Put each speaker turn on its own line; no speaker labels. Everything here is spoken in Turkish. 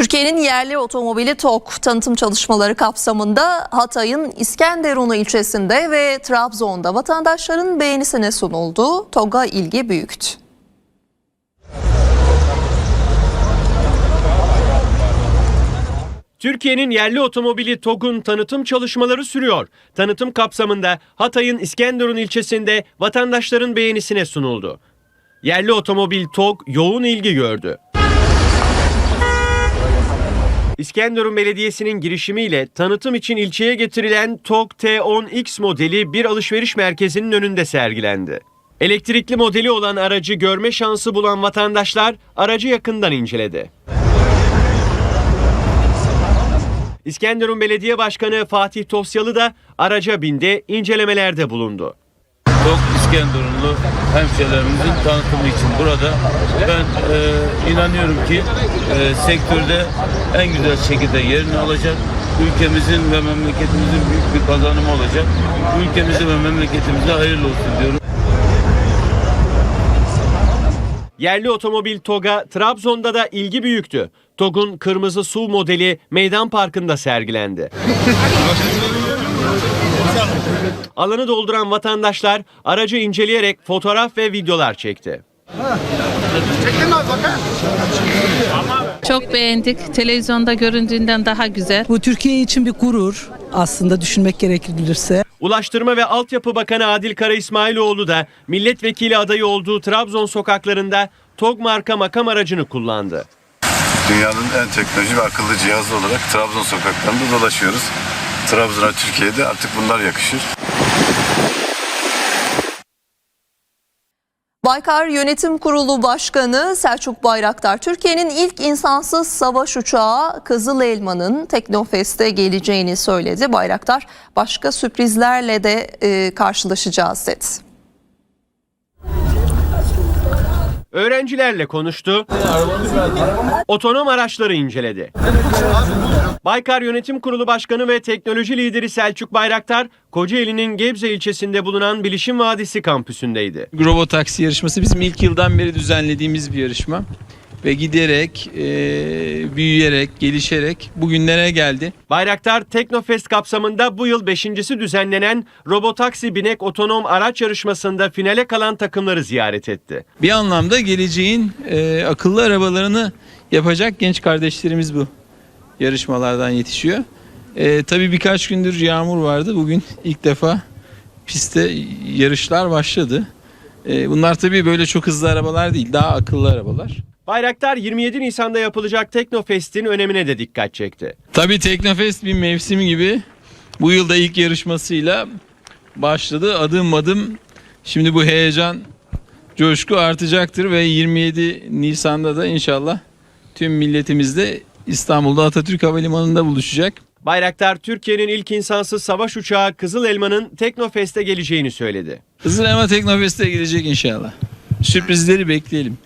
Türkiye'nin yerli otomobili TOK tanıtım çalışmaları kapsamında Hatay'ın İskenderunlu ilçesinde ve Trabzon'da vatandaşların beğenisine sunuldu. TOG'a ilgi büyüktü.
Türkiye'nin yerli otomobili TOG'un tanıtım çalışmaları sürüyor. Tanıtım kapsamında Hatay'ın İskenderun ilçesinde vatandaşların beğenisine sunuldu. Yerli otomobil TOG yoğun ilgi gördü. İskenderun Belediyesi'nin girişimiyle tanıtım için ilçeye getirilen TOG T10X modeli bir alışveriş merkezinin önünde sergilendi. Elektrikli modeli olan aracı görme şansı bulan vatandaşlar aracı yakından inceledi. İskenderun Belediye Başkanı Fatih Tosyalı da araca bindi, incelemelerde bulundu.
Çok İskenderunlu hemşehrilerimizin tanıtımı için burada. Ben e, inanıyorum ki e, sektörde en güzel şekilde yerini alacak. Ülkemizin ve memleketimizin büyük bir kazanımı olacak. Ülkemize ve memleketimize hayırlı olsun diyorum.
Yerli otomobil TOG'a Trabzon'da da ilgi büyüktü. TOG'un kırmızı su modeli meydan parkında sergilendi. Alanı dolduran vatandaşlar aracı inceleyerek fotoğraf ve videolar çekti.
Çok beğendik. Televizyonda göründüğünden daha güzel.
Bu Türkiye için bir gurur aslında düşünmek gerekirse.
Ulaştırma ve Altyapı Bakanı Adil Kara İsmailoğlu da milletvekili adayı olduğu Trabzon sokaklarında TOG marka makam aracını kullandı.
Dünyanın en teknoloji ve akıllı cihazı olarak Trabzon sokaklarında dolaşıyoruz. Trabzon'a Türkiye'de artık bunlar yakışır.
Baykar Yönetim Kurulu Başkanı Selçuk Bayraktar, Türkiye'nin ilk insansız savaş uçağı Kızıl Elma'nın Teknofest'e geleceğini söyledi. Bayraktar başka sürprizlerle de e, karşılaşacağız dedi.
Öğrencilerle konuştu. Otonom araçları inceledi. Baykar Yönetim Kurulu Başkanı ve teknoloji lideri Selçuk Bayraktar, Kocaeli'nin Gebze ilçesinde bulunan Bilişim Vadisi kampüsündeydi.
Robotaksi yarışması bizim ilk yıldan beri düzenlediğimiz bir yarışma. Ve giderek, e, büyüyerek, gelişerek bugünlere geldi.
Bayraktar Teknofest kapsamında bu yıl beşincisi düzenlenen Robotaksi Binek Otonom Araç Yarışması'nda finale kalan takımları ziyaret etti.
Bir anlamda geleceğin e, akıllı arabalarını yapacak genç kardeşlerimiz bu yarışmalardan yetişiyor. E, tabii birkaç gündür yağmur vardı. Bugün ilk defa pistte yarışlar başladı. E, bunlar tabii böyle çok hızlı arabalar değil, daha akıllı arabalar.
Bayraktar 27 Nisan'da yapılacak Teknofest'in önemine de dikkat çekti.
Tabii Teknofest bir mevsim gibi bu yılda ilk yarışmasıyla başladı. Adım adım şimdi bu heyecan, coşku artacaktır ve 27 Nisan'da da inşallah tüm milletimizle İstanbul'da Atatürk Havalimanı'nda buluşacak.
Bayraktar Türkiye'nin ilk insansız savaş uçağı Kızıl Elma'nın Teknofest'e geleceğini söyledi.
Hızlı Elma Teknofest'e gelecek inşallah. Sürprizleri bekleyelim.